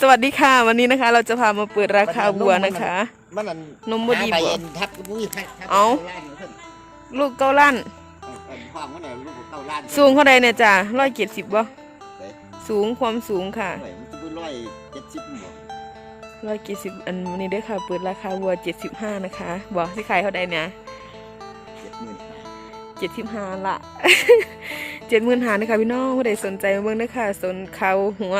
สวัสดีค่ะวันนี้นะคะ เราจะพามาเปิดราคาวัวนะคะ มันนั่นนมบ่ดีหาบ่ใบเอ็นทับมุ้ยทับทับเอ้าล้านเพิ่นลูกเก้าลั่น เอิ้นเอิ้นความว่าเนี่ยลูกเก้าล้านสูงเท่าใดเนี่ยจ้ะร้อยเจ็ดสิบบ่เฮ้ยสูงความสูงค่ะเฮ้ยมันจะเป็นร้อยเจ็ดสิบบ่ร้อยเจ็ดสิบอันนี้เด้วยค่ะ เปิดราคาวัวเจ็ดสิบห้านะคะบอกสิขายเท่าใดเนี่ยเจ็ดหมื่นห้าเจ็ดสิบห้าละ เจ็ดหมื่นหานะคะพี่น้องผู้ใดสนใจเบิ่งเด้อค่ะสนเขาหัว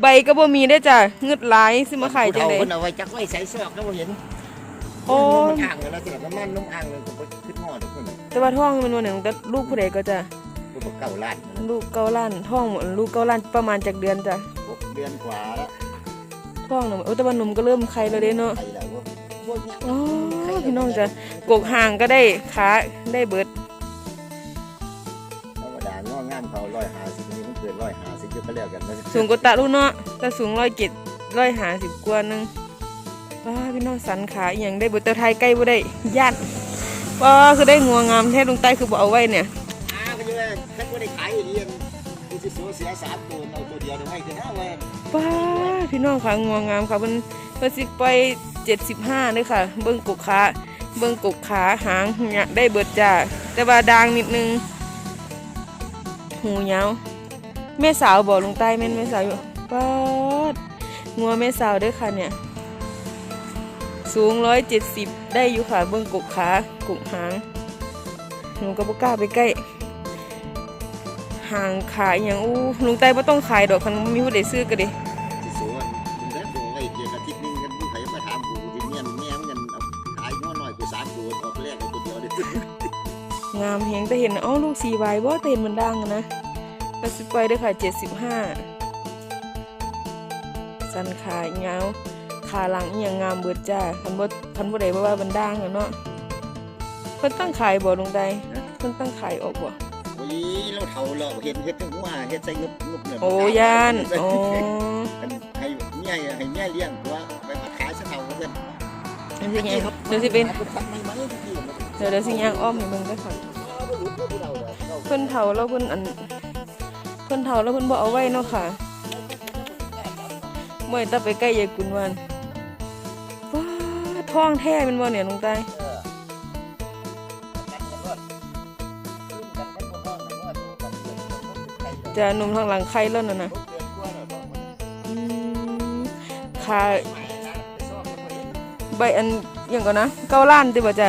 ใบก็บ่มีได้อจ้ะเงืดหลายสิมาขายจังไดเพิ่นเอาไว้จักไว้ใส่ซอกแล้วบ่เห็นโอ้ มันอ่างเลยนะสิประมาณน้ำอ่างเลยผมก็บ่ขึ้นหม้อทุกคนแต่ว่าท้องมันวันหนึ่งแต่ลูกผู้ใดก็จะลูกเก้าล้านนะลูกเก้าล้านท้องลูกเก้าล้านประมาณจากเดือนจ้ะหกเดือนกว่าแล้วท้องหนูเออแต่ว่าหนุ่มก็เริ่มไข่แล้วเด้เนาะไปแล้วพวกเนี้ยอ๋อพี่น้องจะกกห่างก็ได้ขาได้เบิด ก็แล้วกันนะสูงกว่าตะลูกเนาะแต่สูงร้อยเจ็ดร้อยหาสิบกว่านึงว้าพี่น้องสันขาอหย่างได้เบิดแต่ไทยใกล้บ่ได้ยัดว้าคือได้งัวงามแท้ลงใต้คือบ่เอาไว้เนี่ยอ่าก็อยู่เลยถ้าก็ได้ขายเรียนกูสิสูเสียสามตัวเอาตัวเดียวเดี๋ยวให้คือห้าเว้ยว้าพี่น้องค่ะงัวงามค่ะมันเพิ่นสิไปเจ็ดสิบห้าเลยค่ะ เบิ่งกกขาเบิ่งกกขาหางเนี่ยได้เบิดจ้าแต่ว่าดางนิดนึงหูยาว แม่สาวบ่ลงใต้แม่นแม่สาวอยู่ป๊าดงัวแม่สาวเด้อค่ะเนี่ย สูงร้อยเจ็ดสิบได้อยู่ค่ะเบื้องกกขากกหางหนูก็บ่กล้าไปใกล้หางขายอหย่างอู้ลุงไต้บ่ต้องขายดอกคันบ่มีผู้ใดซื้อก็ดิสิสูอะมึงได้ตัวไว้เดียวอาทิตย์หนึงกันมึงใครมาถามกูกูสิเมียนแม่มึงกันเอาขายง้อหน่อยกูสามตัวออกแรกเอาตัวเดียวเดี๋ยวงามเฮงแต่เห็นเอ้าลูกสีใบบ่แต่เห็นมันดังอะนะ ก็สิไปเด้อค่ะเจ็ดสิบห้าสันขายาวขาหลังอหย่างงามเบิดจ้าคันบ่คันบ่ได้บ่ว่ามันดังอะเนาะเพิ่นตั้งขายบ่ลงไต้เพิ่นตั้งขายออกบ่โอ้ยเราเฒ่าเราเห็นเฮ็ดทั้งหัวเฮ็ดใส่งุบงุบเนี่ยโอ้ยานโอ้ให้เมียให้เมียเลี้ยงตัวไปมาขายซะเฒ่าเพิ่นเดี๋ยวสิไงเดี๋ยวสิเป็นทำไมไหมที่มันเดี๋ยวเดี๋ยวสิย่างอ้อมให้เบิ่งเด้อค่ะบ่รู้ว่าผู้เราเราเพิ่นเฒ่าแล้วเพิ่นอัน เพิ่นเฒ่าแล้วเพิ่นบ่เอาไว้เนาะค่ะเมื่อตาไปใกล้ยายกุนวันว้าท้องแท้เป็นบ่เนี่ยลุงใต้เออกันกันรอดขึ้นกันกันบ่ท้องกันว่าตัวกันเดือนกันบ่ติดใจะนุ่มทางหลังไข่แล้วน่ะนะเดือนกว่าแล้วบอันอืมขาไม่นะใบอันยังก่อนนะเก้าล้านติบ่จ้ะ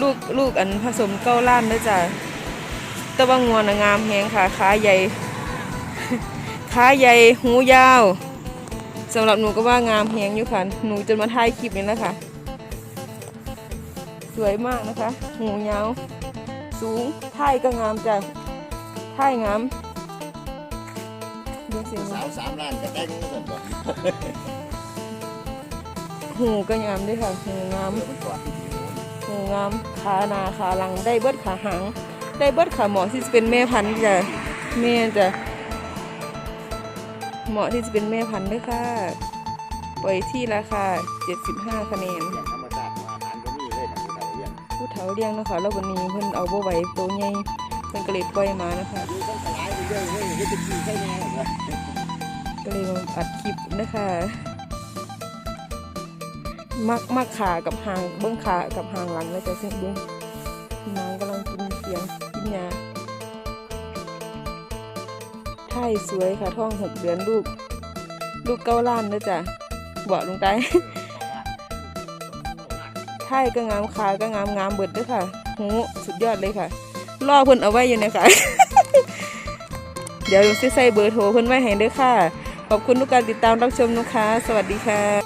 ลูกลูกอันผสมเก้าล้านเด้อจ้ะ แต่ว่างัวน่ะงามแฮงค่ะขาใหญ่ขาใหญ่หูยาวสำหรับหนูก็ว่างามแฮงอยู่ค่ะหนูจนมาถ่ายคลิปนี้แล้วค่ะ สวยมากนะคะ หูยาว สูงท่ายก็งามจ้ะท่ายงามเดี๋ยวสิสาวสามล้านก็แต่งเงินบ่หูก็งามด้วยค่ะ หูงามเดี๋ยวมันกอดที่ผิวหูงามขาหนาขาหลังได้เบิดขาหาง ได้เบิดขาหมอที่จะเป็นแม่พันธุ์จ้ะแม่จ้ะเหมาะที่จะเป็นแม่พันธุ์ด้วยค่ะปล่อยที่ราคา75คะแนนอย่างธรรมชาติอาหารก็มีเลยนะผู้เฒ่าเลี้ยงผู้เฒ่าเลี้ยงเนาะคะแล้ววันนี้เพิ่นเอาบ่ไหวตัวใหญ่เพิ่นก็เลยปล่อยมานะคะดูต้องสลายไปเรื่อยเรื่อยเฮ็ดจะขี้ใส่แน่เหรอก็เลยมาอัดคลิปนะคะมักมักขากับหางเบื้องขากับหางหลังแล้วจะเส้นเบื้อง ท่ายสวยค่ะท้องหกเดือนลูก ลูกเก้าล้านนะจ๊ะบอกลงไปท่ายก็งามขาก็งามงามเบิดด้วยค่ะหูสุดยอดเลยค่ะล่อเพิ่นเอาไว้อยู่นะคะเดี๋ยวสิใส่เบอร์โทรเพิ่นไว้ให้ด้วยค่ะ ขอบคุณทุกการติดตามรับชมนะคะ สวัสดีค่ะ